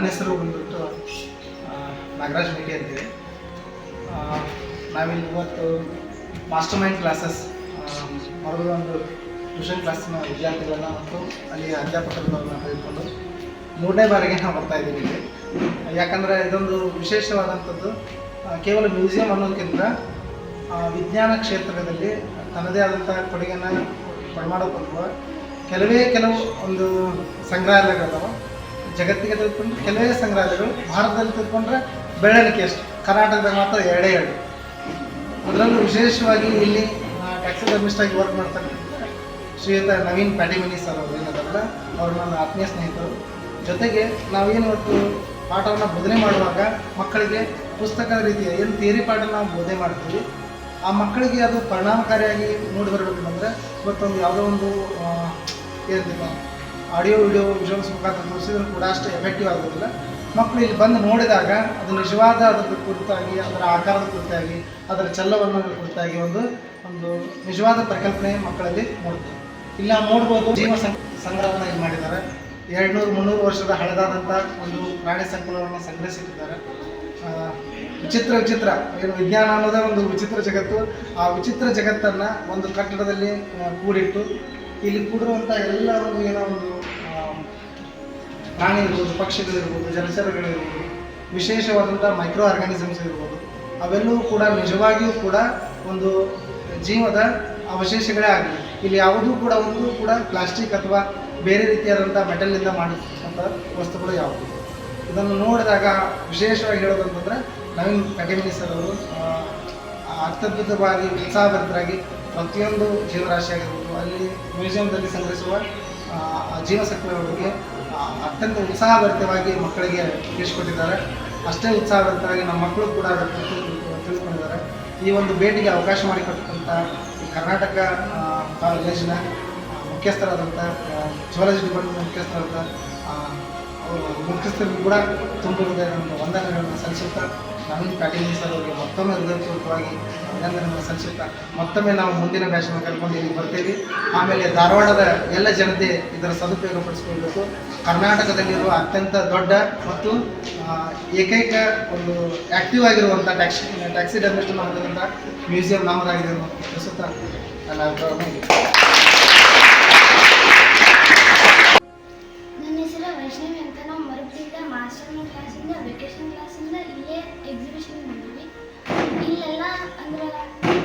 ನನ್ನ ಹೆಸರು ಬಂದ್ಬಿಟ್ಟು ನಾಗರಾಜ್ ಮೇಟಿ ಅಂತೇಳಿ ನಾವಿಲ್ಲಿ ಇವತ್ತು ಮಾಸ್ಟರ್ ಮೈಂಡ್ ಕ್ಲಾಸಸ್ ಮರದ ಒಂದು ಟ್ಯೂಷನ್ ಕ್ಲಾಸಿನ ವಿದ್ಯಾರ್ಥಿಗಳನ್ನ ಮತ್ತು ಅಲ್ಲಿ ಅಧ್ಯಾಪಕರನ್ನ ತೆಗೆದುಕೊಂಡು ಮೂರನೇ ಬಾರಿಗೆ ನಾವು ಬರ್ತಾ ಇದ್ದೀವಿ ಇಲ್ಲಿ. ಯಾಕಂದರೆ ಇದೊಂದು ವಿಶೇಷವಾದಂಥದ್ದು ಕೇವಲ ಮ್ಯೂಸಿಯಂ ಅನ್ನೋದಕ್ಕಿಂತ ವಿಜ್ಞಾನ ಕ್ಷೇತ್ರದಲ್ಲಿ ತನ್ನದೇ ಆದಂಥ ಕೊಡುಗೆಯನ್ನು ಕೊಡಮಾಡೋಕೆ ಕೆಲವೇ ಕೆಲವು ಒಂದು ಸಂಗ್ರಹಾಲಯಗಳಿದಾವೆ. ಜಗತ್ತಿಗೆ ತೆಗೆದುಕೊಂಡು ಕೆಲವೇ ಸಂಗ್ರಹಾಲಯಗಳು ಭಾರತದಲ್ಲಿ ತೆಗೆದುಕೊಂಡ್ರೆ ಬೆಳವಣಿಗೆ ಎಷ್ಟು? ಕರ್ನಾಟಕದಾಗ ಮಾತ್ರ ಎರಡೇ ಎರಡು. ಅದರಲ್ಲೂ ವಿಶೇಷವಾಗಿ ಇಲ್ಲಿ ಟ್ಯಾಕ್ಸಿಡರ್ಮಿಸ್ಟ್ ಆಗಿ ವರ್ಕ್ ಮಾಡ್ತಕ್ಕಂಥ ಶ್ರೀಯುತ ನವೀನ್ ಪ್ಯಾಟಿಮಿನಿ ಸರ್ ಅವರು ಏನಾದ್ರಲ್ಲ, ಅವರು ನನ್ನ ಆತ್ಮೀಯ ಸ್ನೇಹಿತರು. ಜೊತೆಗೆ ನಾವೇನು ಇವತ್ತು ಪಾಠವನ್ನು ಬೋಧನೆ ಮಾಡುವಾಗ ಮಕ್ಕಳಿಗೆ ಪುಸ್ತಕದ ರೀತಿಯ ಏನು ಥಿಯರಿ ಪಾಠ ನಾವು ಬೋಧನೆ ಮಾಡ್ತೀವಿ, ಆ ಮಕ್ಕಳಿಗೆ ಅದು ಪರಿಣಾಮಕಾರಿಯಾಗಿ ಮೂಡಿ ಬರಬೇಕಂದ್ರೆ ಇವತ್ತೊಂದು ಯಾವುದೋ ಒಂದು ಏನಂತೀವಿ ಆಡಿಯೋ, ವಿಡಿಯೋ ವಿಜುವಲ್ಸ್ ಮುಖಾಂತರ ತೋರಿಸಿದ್ರು ಕೂಡ ಅಷ್ಟು ಎಫೆಕ್ಟಿವ್ ಆಗೋದಿಲ್ಲ. ಮಕ್ಕಳು ಇಲ್ಲಿ ಬಂದು ನೋಡಿದಾಗ ಅದು ನಿಜವಾದ ಅದರ ಕುರಿತಾಗಿ, ಅದರ ಆಕಾರದ ಕುರಿತಾಗಿ, ಅದರ ಚಲ್ಲವನ್ನು ಕುರಿತಾಗಿ ಒಂದು ಒಂದು ನಿಜವಾದ ಪರಿಕಲ್ಪನೆ ಮಕ್ಕಳಲ್ಲಿ ಮೂಡುತ್ತೆ ಇಲ್ಲ ನೋಡ್ಬೋದು, ಜೀವ ಸಂಗ್ರಹವನ್ನು ಇಲ್ಲಿ ಮಾಡಿದ್ದಾರೆ. ಎರಡುನೂರು, ಮುನ್ನೂರು ವರ್ಷದ ಹಳೆದಾದಂಥ ಒಂದು ಪ್ರಾಣಿ ಸಂಕುಲವನ್ನು ಸಂಗ್ರಹಿಸಿಟ್ಟಿದ್ದಾರೆ. ವಿಚಿತ್ರ ವಿಚಿತ್ರ, ಏನು ವಿಜ್ಞಾನ ಅನ್ನೋದೇ ಒಂದು ವಿಚಿತ್ರ ಜಗತ್ತು. ಆ ವಿಚಿತ್ರ ಜಗತ್ತನ್ನು ಒಂದು ಕಟ್ಟಡದಲ್ಲಿ ಕೂಡಿಟ್ಟು, ಇಲ್ಲಿ ಕೂಡಿರುವಂಥ ಎಲ್ಲ ಒಂದು ಏನೋ ಒಂದು ಪ್ರಾಣಿ ಇರ್ಬೋದು ಪಕ್ಷಿಗಳಿರ್ಬೋದು ಜಲಚರಗಳಿರ್ಬೋದು ವಿಶೇಷವಾದಂಥ ಮೈಕ್ರೋ ಆರ್ಗಾನಿಸಮ್ಸ್ ಇರ್ಬೋದು ಅವೆಲ್ಲವೂ ಕೂಡ ನಿಜವಾಗಿಯೂ ಕೂಡ ಒಂದು ಜೀವದ ಅವಶೇಷಗಳೇ ಆಗಲಿ ಇಲ್ಲಿ ಯಾವುದೂ ಕೂಡ ಒಂದು ಕೂಡ ಪ್ಲಾಸ್ಟಿಕ್ ಅಥವಾ ಬೇರೆ ರೀತಿಯಾದಂಥ ಮೆಟಲ್ನಿಂದ ಮಾಡಿರ್ತಕ್ಕಂಥ ವಸ್ತುಗಳು ಯಾವುದು ಇದನ್ನು ನೋಡಿದಾಗ ವಿಶೇಷವಾಗಿ ಹೇಳೋದಂತಂದರೆ ನವೀನ್ ಕಟಿಮಿನಿ ಸರ್ ಅವರು ಆ, ಅತ್ಯದ್ಭುತವಾಗಿ ಉತ್ಸಾಹಭರಿತರಾಗಿ ಪ್ರತಿಯೊಂದು ಜೀವರಾಶಿ ಆಗಿರ್ಬೋದು ಅಲ್ಲಿ ಮ್ಯೂಸಿಯಂದಲ್ಲಿ ಸಂಗ್ರಹಿಸುವ ಜೀವಸತ್ವಗಳ ಬಗ್ಗೆ ಅತ್ಯಂತ ಉತ್ಸಾಹಭರಿತವಾಗಿ ಮಕ್ಕಳಿಗೆ ತಿಳಿಸ್ಕೊಟ್ಟಿದ್ದಾರೆ. ಅಷ್ಟೇ ಉತ್ಸಾಹಭರಿತವಾಗಿ ನಮ್ಮ ಮಕ್ಕಳು ಕೂಡ ತಿಳಿಸ್ಕೊಂಡಿದ್ದಾರೆ. ಈ ಒಂದು ಭೇಟಿಗೆ ಅವಕಾಶ ಮಾಡಿಕೊಟ್ಟಂಥ ಕರ್ನಾಟಕ ಕಾಲೇಜಿನ ಮುಖ್ಯಸ್ಥರಾದಂಥ ಜುವಾಲಜಿ ಡಿಪಾರ್ಟ್ಮೆಂಟ್ ಮುಖ್ಯಸ್ಥರಾದಂಥ ಮುಖ್ಯಸ್ಥರಿಗೂ ಕೂಡ ತುಂಬ ಹೃದಯದ ಒಂದು ವಂದನೆಗಳನ್ನು ಸಲ್ಲಿಸುತ್ತಾ ನವೀನ್ ಪ್ಯಾಟೀಲ್ ಸರ್ ಅವರಿಗೆ ಮತ್ತೊಮ್ಮೆ ಹೃದಯಪೂರ್ವಕವಾಗಿ ಅಭಿನಂದನೆಗಳನ್ನು ಸಂಕ್ಷಿಪ್ತ. ಮತ್ತೊಮ್ಮೆ ನಾವು ಮುಂದಿನ ಬ್ಯಾಚನ್ನು ಕರ್ಕೊಂಡು ಇಲ್ಲಿ ಬರ್ತೇವೆ. ಆಮೇಲೆ ಧಾರವಾಡದ ಎಲ್ಲ ಜನತೆ ಇದರ ಸದುಪಯೋಗ ಪಡಿಸ್ಕೊಳ್ಬೇಕು ಕರ್ನಾಟಕದಲ್ಲಿರುವ ಅತ್ಯಂತ ದೊಡ್ಡ ಮತ್ತು ಏಕೈಕ ಒಂದು ಆ್ಯಕ್ಟಿವ್ ಆಗಿರುವಂಥ ಟ್ಯಾಕ್ಸಿ ಟ್ಯಾಕ್ಸಿ ಡರ್ಮಿಸ್ಟನ್ನು ಮಾಡಿದಂಥ ಮ್ಯೂಸಿಯಂ ನಾಮದಾಗಿದೆ ಪ್ರಸ್ತುತ ನನ್ನ ಅಭಿಪ್ರಾಯವನ್ನು ನನ್ನ ಹೆಸರು ವೈಷ್ಣವಿ ಅಂತ ನಾವು ಮರುಪಿಂದ ಮಾಸ್ಟರ್ ಕ್ಲಾಸಿಂದ ವೆಕೇಶನ್ ಕ್ಲಾಸಿಂದ ಇಲ್ಲೇ ಎಕ್ಸಿಬಿಷನ್ ಬಂದಿವಿ ಇಲ್ಲೆಲ್ಲ ಅಂದ್ರೆ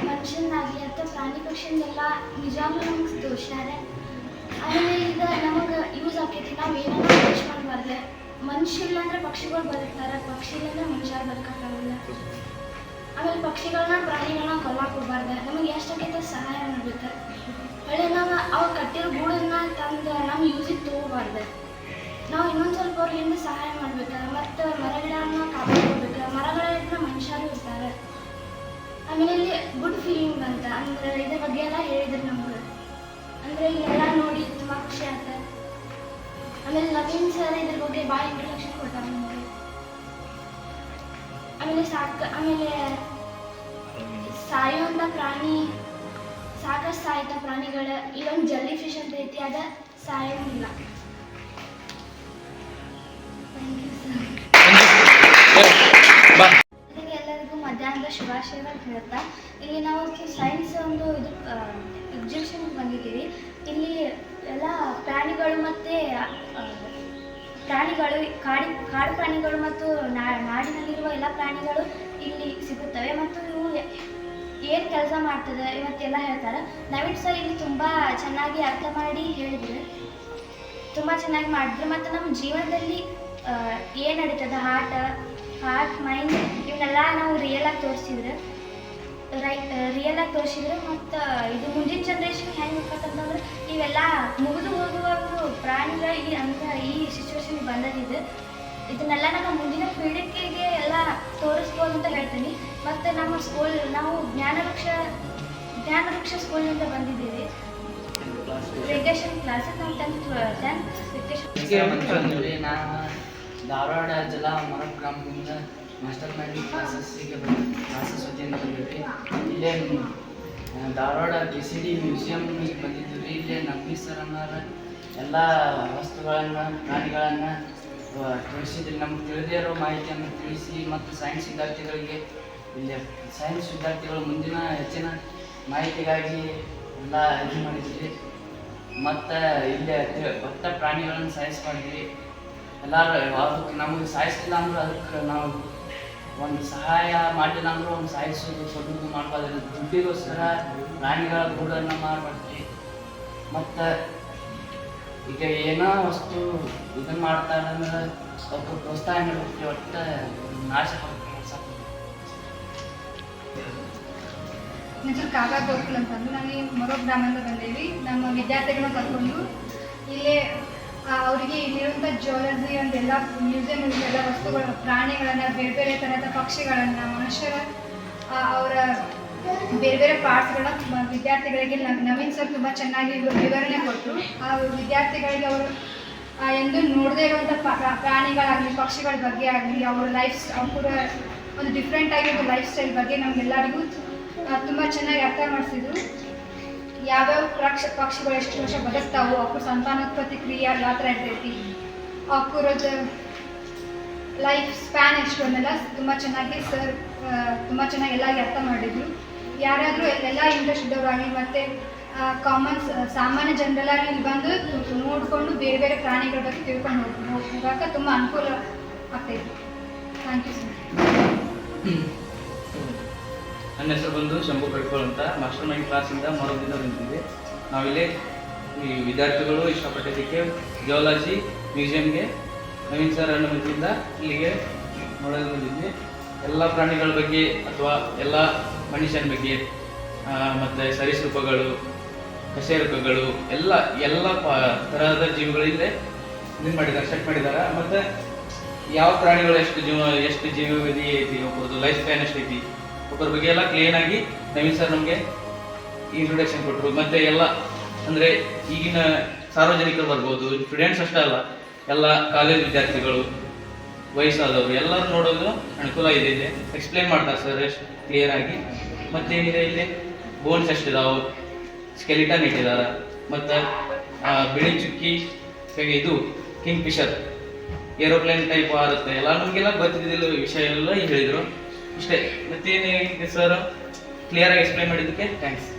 ಮನುಷ್ಯನಾಗಲಿ ಅಥವಾ ಪ್ರಾಣಿ ಪಕ್ಷಿಂದೆಲ್ಲ ನಿಜವಾಗ್ಲೂ ನಮ್ಗೆ ತೋರಿಸ್ತಾರೆ ಆಮೇಲೆ ಈಗ ನಮಗೆ ಯೂಸ್ ಆಕೈತಿ ನಾವು ಏನಾರ ವೇಸ್ಟ್ ಮಾಡಬಾರ್ದು. ಮನುಷ್ಯ ಇಲ್ಲ ಅಂದ್ರೆ ಪಕ್ಷಿಗಳು ಬದುಕ್ತಾರೆ. ಪಕ್ಷಿ ಇಲ್ಲ ಅಂದ್ರೆ ಮನುಷ್ಯ ಬದುಕೋಕ್ಕಾಗಲ್ಲ. ಆಮೇಲೆ ಪಕ್ಷಿಗಳನ್ನ ಪ್ರಾಣಿಗಳನ್ನ ಕೊಲ್ಲಕ್ಕೆ ಹೋಗ್ಬಾರ್ದು. ನಮಗೆ ಎಷ್ಟಾಗೈತೆ ಸಹಾಯ ಮಾಡುತ್ತೆ ಹೊಳೆ ನಾವು ಅವು ಕಟ್ಟಿರೋ ಗೂಡನ್ನ ತಂದು ನಮ್ಮ ಯೂಸಿಗೆ ತೊಗೋಬಾರ್ದು. ನಾವು ಇನ್ನೊಂದು ಸ್ವಲ್ಪ ಅವ್ರಿಂದ ಸಹಾಯ ಮಾಡ್ಬೇಕು? ಮತ್ತು ಮರಗಳನ್ನ ಕಾಪಾಡ್ಕೋಬೇಕು ಮರಗಳಿಂದ ಮನುಷ್ಯರು ಇರ್ತಾರೆ ಗುಡ್ ಫೀಲಿಂಗ್ ಅಂತ. ಅಂದ್ರೆ ಇದ್ರ ಬಗ್ಗೆ ಎಲ್ಲ ಹೇಳಿದ್ರು ನಮ್ಗೆ. ಅಂದ್ರೆ ಎಲ್ಲ ನೋಡಿ ತುಂಬಾ ಖುಷಿ ಆಗ್ತದೆ ಆಮೇಲೆ ನವೀನ್ ಸರ್ ಇದ್ರ ಬಗ್ಗೆ ಭಾಳ ಇಂಟ್ರಡಕ್ಷನ್ ಕೊಟ್ಟಾರ ನಮಗೆ. ಆಮೇಲೆ ಸಾಕ ಆಮೇಲೆ ಸಾಯುವಂತ ಪ್ರಾಣಿ ಸಾಕಷ್ಟು ಸಾಯ್ತ ಪ್ರಾಣಿಗಳ ಇಲ್ಲೊಂದು ಜಲ್ಲಿ ಫಿಶ್ ಅಂತ ಐತಿ ಅದ ಸಾಯೋಂಗಿಲ್ಲ ಎಲ್ಲರಿಗೂ ಮಧ್ಯಾಹ್ನದ ಶುಭಾಶಯಗಳು ಹೇಳ್ತಾ. ಇಲ್ಲಿ ನಾವು ಸೈನ್ಸ್ ಒಂದು ಇದು ಎಕ್ಸಿಬಿಷನ್ಗೆ ಬಂದಿದ್ದೀವಿ. ಇಲ್ಲಿ ಎಲ್ಲ ಪ್ರಾಣಿಗಳು ಮತ್ತು ಪ್ರಾಣಿಗಳು, ಕಾಡಿ, ಕಾಡು ಪ್ರಾಣಿಗಳು ಮತ್ತು ನಾಡಿನಲ್ಲಿರುವ ಎಲ್ಲ ಪ್ರಾಣಿಗಳು ಇಲ್ಲಿ ಸಿಗುತ್ತವೆ. ಮತ್ತು ಇವು ಏನು ಕೆಲಸ ಮಾಡ್ತದೆ ಇವತ್ತೆಲ್ಲ ಹೇಳ್ತಾರೆ. ನವೀನ್ ಸರ್ ಇಲ್ಲಿ ತುಂಬ ಚೆನ್ನಾಗಿ ಅರ್ಥ ಮಾಡಿ ಹೇಳಿದ್ರು. ತುಂಬ ಚೆನ್ನಾಗಿ ಮಾಡಿದ್ರು. ಮತ್ತು ನಮ್ಮ ಜೀವನದಲ್ಲಿ ಏನು ನಡೀತದೆ? ಹಾರ್ಟ್ ಹಾರ್ಟ್ ಮೈಂಡ್ ಇವನ್ನೆಲ್ಲ ನಾವು ರಿಯಲಾಗಿ ತೋರಿಸಿದ್ರೆ ರಿಯಲ್ ಆಗಿ ತೋರಿಸಿದ್ರು ಮತ್ತು ಇದು ಮುಂದಿನ ಜನ್ರೇಷನ್ ಹೆಂಗೆ ಅಂತಂದ್ರೆ ಇವೆಲ್ಲ ಮುಗಿದು ಹೋಗುವಾಗ ಪ್ರಾಣಿಗಳು ಈ ಅಂದ್ರೆ ಈ ಸಿಚುವೇಶನ್ ಬಂದದಿದೆ ಇದನ್ನೆಲ್ಲ ನಮ್ಮ ಮುಂದಿನ ಪೀಳಿಗೆಗೆ ಎಲ್ಲ ತೋರಿಸ್ಬೋದು ಅಂತ ಹೇಳ್ತೀನಿ. ಮತ್ತು ನಮ್ಮ ಸ್ಕೂಲ್ ನಾವು ಜ್ಞಾನವೃಕ್ಷ ಜ್ಞಾನವೃಕ್ಷ ಸ್ಕೂಲ್ನಿಂದ ಬಂದಿದ್ದೀವಿ. ವೆಕೇಶನ್ ಕ್ಲಾಸ್ ನಾವು ಟೆಂತ್ ಟೆಂತ್ ವೆಕೇಶನ್ ಧಾರವಾಡ ಜಿಲ್ಲಾ ಮರ ಗ್ರಾಮದಿಂದ ಮಾಸ್ಟರ್ ಮೈಂಡ್ ಕ್ಲಾಸಸ್ಸಿಗೆ ಕ್ಲಾಸಸ್ ವತಿಯಿಂದ ಬಂದಿದ್ವಿ ಇಲ್ಲೇ ಧಾರವಾಡ ಕೆ ಸಿ ಡಿ ಮ್ಯೂಸಿಯಮ್ಗೆ ಬಂದಿದ್ದು ರೀ ಇಲ್ಲೇ ನಗ್ನಿ ಸರ್ ಅನ್ನೋರ ಎಲ್ಲ ವಸ್ತುಗಳನ್ನು, ಪ್ರಾಣಿಗಳನ್ನು ತಿಳಿಸಿದ್ರಿ. ನಮ್ಗೆ ತಿಳಿದೇ ಇರೋ ಮಾಹಿತಿಯನ್ನು ತಿಳಿಸಿ ಮತ್ತು ಸೈನ್ಸ್ ವಿದ್ಯಾರ್ಥಿಗಳಿಗೆ ಇಲ್ಲಿ ಸೈನ್ಸ್ ವಿದ್ಯಾರ್ಥಿಗಳು ಮುಂದಿನ ಹೆಚ್ಚಿನ ಮಾಹಿತಿಗಾಗಿ ಎಲ್ಲ ಇದು ಮಾಡಿದ್ವಿ ಮತ್ತು ಇಲ್ಲಿ ಭಕ್ತ ಪ್ರಾಣಿಗಳನ್ನು ಸಾಯಿಸಿ ಎಲ್ಲರೂ ಅದಕ್ಕೆ ನಮಗೆ ಸಾಯಿಸ್ತಿಲ್ಲ ಅಂದ್ರೆ ಅದಕ್ಕೆ ನಾವು ಒಂದು ಸಹಾಯ ಮಾಡಿಲ್ಲ ಅಂದ್ರೆ ಒಂದು ಸಾಯಿಸೋದು ಕೊಡೋದು ಮಾಡ್ಬಾರ್ದು. ದುಡ್ಡಿಗೋಸ್ಕರ ಪ್ರಾಣಿಗಳ ಗೂಡನ್ನು ಮಾರ್ಬಾರ್ದ್ರಿ ಮತ್ತು ಈಗ ಏನೋ ವಸ್ತು ಇದನ್ನು ಮಾಡ್ತಾರೆ ಅಂದ್ರೆ ಸ್ವಲ್ಪ ಪ್ರೋತ್ಸಾಹ ನೀಡಬೇಕು ಒಟ್ಟು ನಾಶ ಹೆಸರು ಕಾಕಾ ಗೋಕುಲ್ ಅಂತಂದು. ನಾವು ಈ ಮೊರೋ ಗ್ರಾಮದಿಂದ ಬಂದೇವಿ ನಮ್ಮ ವಿದ್ಯಾರ್ಥಿಗಳನ್ನ ಕರ್ಕೊಂಡು ಇಲ್ಲೇ ಅವರಿಗೆ ಇಲ್ಲಿರುವಂಥ ಜಿಯಾಲಜಿ ಅಂತೆಲ್ಲ ಮ್ಯೂಸಿಯಂ ಎಲ್ಲ ವಸ್ತುಗಳು, ಪ್ರಾಣಿಗಳನ್ನು, ಬೇರೆ ಬೇರೆ ಥರದ ಪಕ್ಷಿಗಳನ್ನು, ಮನುಷ್ಯರ ಅವರ ಬೇರೆ ಬೇರೆ ಪಾರ್ಟ್ಸ್ಗಳನ್ನ ವಿದ್ಯಾರ್ಥಿಗಳಿಗೆ ನವೀನ್ ಸರ್ ತುಂಬ ಚೆನ್ನಾಗಿ ವಿವ- ವಿವರಣೆ ಕೊಟ್ಟರು ಆ, ವಿದ್ಯಾರ್ಥಿಗಳಿಗೆ ಅವರು ಎಂದು ನೋಡದೇ ಇರುವಂಥ ಪ್ರಾಣಿಗಳಾಗಲಿ, ಪಕ್ಷಿಗಳ ಬಗ್ಗೆ ಆಗಲಿ, ಅವರ ಲೈಫ್ ಅವರ ಒಂದು ಡಿಫ್ರೆಂಟ್ ಆಗಿರೋ ಲೈಫ್ ಸ್ಟೈಲ್ ಬಗ್ಗೆ ನಮಗೆಲ್ಲರಿಗೂ ತುಂಬ ಚೆನ್ನಾಗಿ ಅರ್ಥ ಮಾಡಿಸಿದ್ರು. ಯಾವ್ಯಾವ ಪಕ್ಷ ಪಕ್ಷಿಗಳು ಎಷ್ಟು ವರ್ಷ ಬದುಕ್ತಾವು ಅವ್ರ ಸಂತಾನೋತ್ಪತ್ತಿ ಕ್ರಿಯೆ ಯಾವ ಥರ ಇರ್ತೈತಿ ಅವ್ರದ್ದು ಲೈಫ್ ಸ್ಪ್ಯಾನ್ ಎಷ್ಟು ಅನ್ನೆಲ್ಲ ತುಂಬ ಚೆನ್ನಾಗಿ ಸರ್ ತುಂಬ ಚೆನ್ನಾಗಿ ಎಲ್ಲ ಅರ್ಥ ಮಾಡಿದ್ರು. ಯಾರಾದರೂ ಎಲ್ಲ ಇಂಟ್ರೆಸ್ಟ್ ಇದ್ದವರಾಗಲಿ ಮತ್ತು ಕಾಮನ್ ಸಾಮಾನ್ಯ ಜನರಲ್ಲಾಗಿ ಇಲ್ಲಿ ಬಂದು ನೋಡಿಕೊಂಡು ಬೇರೆ ಬೇರೆ ಪ್ರಾಣಿಗಳ ಬಗ್ಗೆ ತಿಳ್ಕೊಂಡು ಹೋಗಿ ತುಂಬ ಅನುಕೂಲ ಆಗ್ತೈತಿ. ಥ್ಯಾಂಕ್ ಯು ಸರ್ ನನ್ನ ಹೆಸರು ಬಂದು ಶಂಭು ಕಡ್ಕೋಳ್ ಅಂತ. ಮಾಸ್ಟರ್ ಮೈಂಡ್ ಕ್ಲಾಸಿಂದ ಮರದಿಂದ ಬಂದಿದ್ದೀವಿ ನಾವಿಲ್ಲಿ ಈ ವಿದ್ಯಾರ್ಥಿಗಳು ಇಷ್ಟಪಟ್ಟಿದ್ದಕ್ಕೆ ಜಿಯಾಲಜಿ ಮ್ಯೂಸಿಯಂಗೆ ನವೀನ್ ಸರ್ ಅನುಮತಿಯಿಂದ ಇಲ್ಲಿಗೆ ನೋಡಲು ಬಂದಿದ್ವಿ. ಎಲ್ಲ ಪ್ರಾಣಿಗಳ ಬಗ್ಗೆ ಅಥವಾ ಎಲ್ಲ ಮನುಷ್ಯನ ಬಗ್ಗೆ ಮತ್ತು ಸರೀಸೃಪಗಳು, ಕಶೇರುಕಗಳು, ಎಲ್ಲ ಎಲ್ಲ ಪ, ತರಹದ ಜೀವಿಗಳಿಂದ ಇದನ್ನು ಮಾಡಿದ್ದಾರೆ ಸೆಟ್ ಮಾಡಿದ್ದಾರೆ. ಮತ್ತು ಯಾವ ಪ್ರಾಣಿಗಳು ಎಷ್ಟು ಜೀವ, ಎಷ್ಟು ಜೀವವಿಧಿ ಐತಿ ಒಬ್ಬರದ್ದು ಲೈಫ್ ಸ್ಪ್ಯಾನ್ ಎಷ್ಟು ಐತಿ? ಒಬ್ಬರ ಬಗ್ಗೆ ಎಲ್ಲ ಕ್ಲೀನ್ ಆಗಿ ನವೀನ್ ಸರ್ ನಮಗೆ ಇಂಟ್ರೊಡಕ್ಷನ್ ಕೊಟ್ಟರು ಮತ್ತೆ ಎಲ್ಲ ಅಂದರೆ ಈಗಿನ ಸಾರ್ವಜನಿಕರು ಬರ್ಬೋದು ಸ್ಟೂಡೆಂಟ್ಸ್ ಅಷ್ಟೇ ಅಲ್ಲ, ಎಲ್ಲ ಕಾಲೇಜ್ ವಿದ್ಯಾರ್ಥಿಗಳು, ವಯಸ್ಸಾದವರು ಎಲ್ಲರೂ ನೋಡೋದು ಅನುಕೂಲ ಇದೆ ಇಲ್ಲಿ. ಎಕ್ಸ್ಪ್ಲೇನ್ ಮಾಡ್ತಾರೆ ಸರ್ ಕ್ಲಿಯರ್ ಆಗಿ. ಮತ್ತೇನಿದೆ ಇಲ್ಲಿ? ಬೋನ್ಸ್ ಎಷ್ಟಿದಾವೆ ಸ್ಕೆಲಿಟನ್ ಇಟ್ಟಿದ್ದಾರೆ ಮತ್ತು ಬಿಳಿ ಚುಕ್ಕಿ ಇದು ಕಿಂಗ್ ಫಿಶರ್ ಏರೋಪ್ಲೇನ್ ಟೈಪ್ ಆರುತ್ತೆ ಎಲ್ಲ ನಮಗೆಲ್ಲ ಗೊತ್ತಿದ್ದಿಲ್ಲ, ವಿಷಯ ಎಲ್ಲ ಹೇಳಿದರು. ಇಷ್ಟೇ. ಮತ್ತೇನು ಸರ್? ಕ್ಲಿಯರಾಗಿ ಎಕ್ಸ್ಪ್ಲೈನ್ ಮಾಡಿದ್ದಕ್ಕೆ? ಥ್ಯಾಂಕ್ಸ್